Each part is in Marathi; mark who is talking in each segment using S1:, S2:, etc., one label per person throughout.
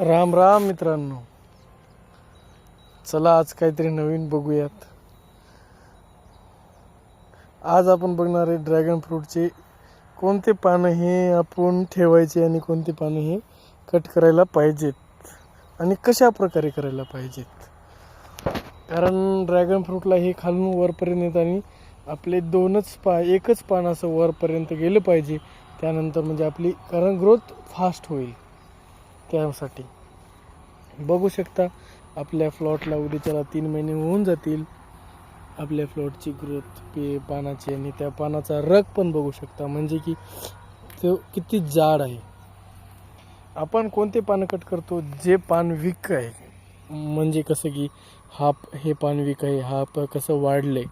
S1: राम राम मित्रांनो. चला आज काहीतरी नवीन बघूयात. आज आपण बघणार आहे ड्रॅगन फ्रूटचे कोणते पानं हे आपण ठेवायचे आणि कोणते पानं हे कट करायला पाहिजेत आणि कशा प्रकारे करायला पाहिजेत. कारण ड्रॅगन फ्रूटला हे खालून वरपर्यंत येत आणि आपले दोनच पा एकच पान असं वरपर्यंत गेलं पाहिजे. त्यानंतर म्हणजे आपली कारण ग्रोथ फास्ट होईल. त्यासाठी बघू शकता आपल्या फ्लॉटला उद्याच्याला तीन महिने होऊन जातील. आपल्या फ्लॉटची ग्रोथ पे पानाची आणि त्या पानाचा रग पण बघू शकता. म्हणजे की तो किती जाड आहे. आपण कोणते पानं कट करतो? जे पान विक आहे. म्हणजे कसं की हा हे पान विक आहे हा प कसं वाढलंय.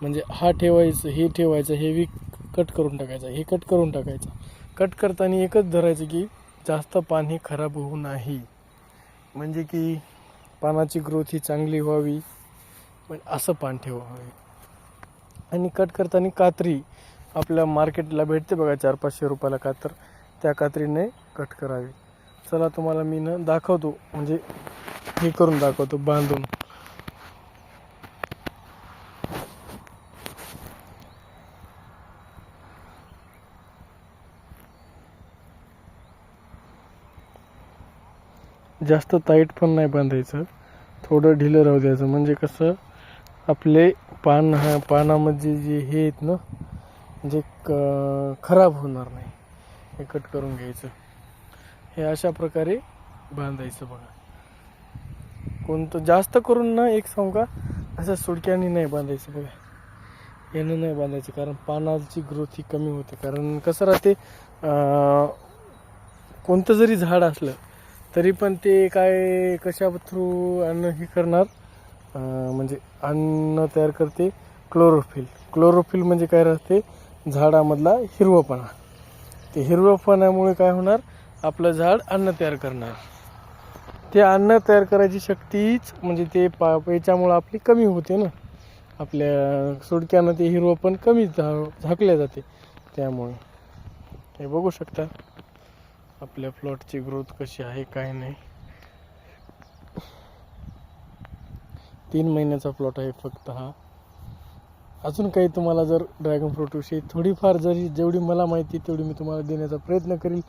S1: म्हणजे हा ठेवायचं हे ठेवायचं हे विक कट करून टाकायचं हे कट करून टाकायचं. कट करताना एकच धरायचं की जास्त पान हे खराब होऊ नाही. म्हणजे की पानाची ग्रोथ ही चांगली व्हावी. असं पान ठेवावे. आणि कट करताना कात्री आपल्या मार्केटला भेटते बघा चार पाचशे रुपयाला कातर. त्या कात्रीने कट करावी. चला तुम्हाला मी न दाखवतो. म्हणजे हे करून दाखवतो बांधून. जास्त टाईट पण नाही बांधायचं. थोडं ढिलं राहू द्यायचं. म्हणजे कसं आपले पान हा पानामध्ये जे हे आहेत ना म्हणजे क खराब होणार नाही. हे कट करून घ्यायचं. हे अशा प्रकारे बांधायचं बघा. कोणतं जास्त करून ना एक सांगू का असं सुडक्याने नाही बांधायचं बघा. यानं नाही बांधायचं कारण पानाची ग्रोथ ही कमी होते. कारण कसं राहते कोणतं जरी झाड असलं तरी पण ते काय कशा थ्रू अन्न हे करणार? म्हणजे अन्न तयार करते क्लोरोफिल क्लोरोफिल म्हणजे काय राहते? झाडामधला हिरवपणा. ते हिरवपणामुळे काय होणार? आपलं झाड अन्न तयार करणार. ते अन्न तयार करायची शक्तीच म्हणजे ते पा याच्यामुळं आपली कमी होते ना. आपल्या सुडक्यानं ते हिरवं पण कमी झा झाकल्या जाते. त्यामुळे. हे बघू शकता. आपल्या प्लॉटची ग्रोथ कशी आहे काय नाही. तीन महिन्याचा प्लॉट आहे फक्त हा. अजून काही तुम्हाला जर ड्रॅगन फ्रूटविषयी थोडीफार जरी जेवढी मला माहिती तेवढी मी तुम्हाला देण्याचा प्रयत्न करील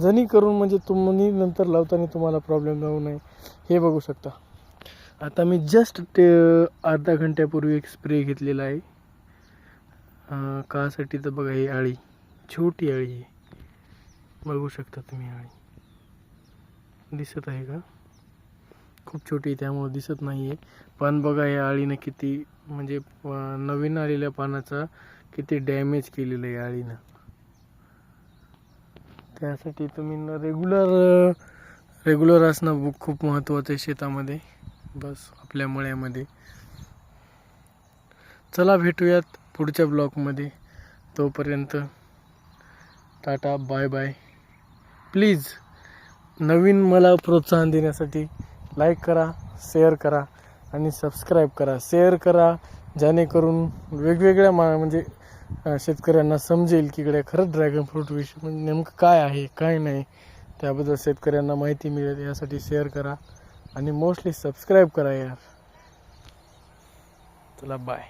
S1: जणी करून म्हणजे तुम्ही नंतर लावताना तुम्हाला प्रॉब्लेम जाऊ नये. हे बघू शकता. आता मी जस्ट ते अर्धा घंट्यापूर्वी एक स्प्रे घेतलेला आहे. कासाठी तर बघा ही आळी छोटी आळी आहे. बघू शकता तुम्ही आळी दिसत आहे का? खूप छोटी त्यामुळं दिसत नाही आहे पण बघा या आळीनं किती म्हणजे नवीन आलेल्या पानाचा किती डॅमेज केलेलं आहे आळीनं त्यासाठी तुम्ही रेग्युलर रेग्युलर असणं खूप महत्त्वाचं आहे शेतामध्ये. बस आपल्या मळ्यामध्ये. चला भेटूयात पुढच्या ब्लॉगमध्ये तोपर्यंत टाटा बाय बाय प्लीज नवीन मला प्रोत्साहन देण्यासाठी लाईक करा शेअर करा आणि सबस्क्राईब करा. शेअर करा जेणेकरून वेगवेगळ्या मा म्हणजे शेतकऱ्यांना समजेल की इकडे खरंच ड्रॅगन फ्रूट विषय म्हणजे नेमकं काय आहे काय नाही त्याबद्दल शेतकऱ्यांना माहिती मिळेल. यासाठी शेअर करा आणि मोस्टली सबस्क्राईब करा यार. चला बाय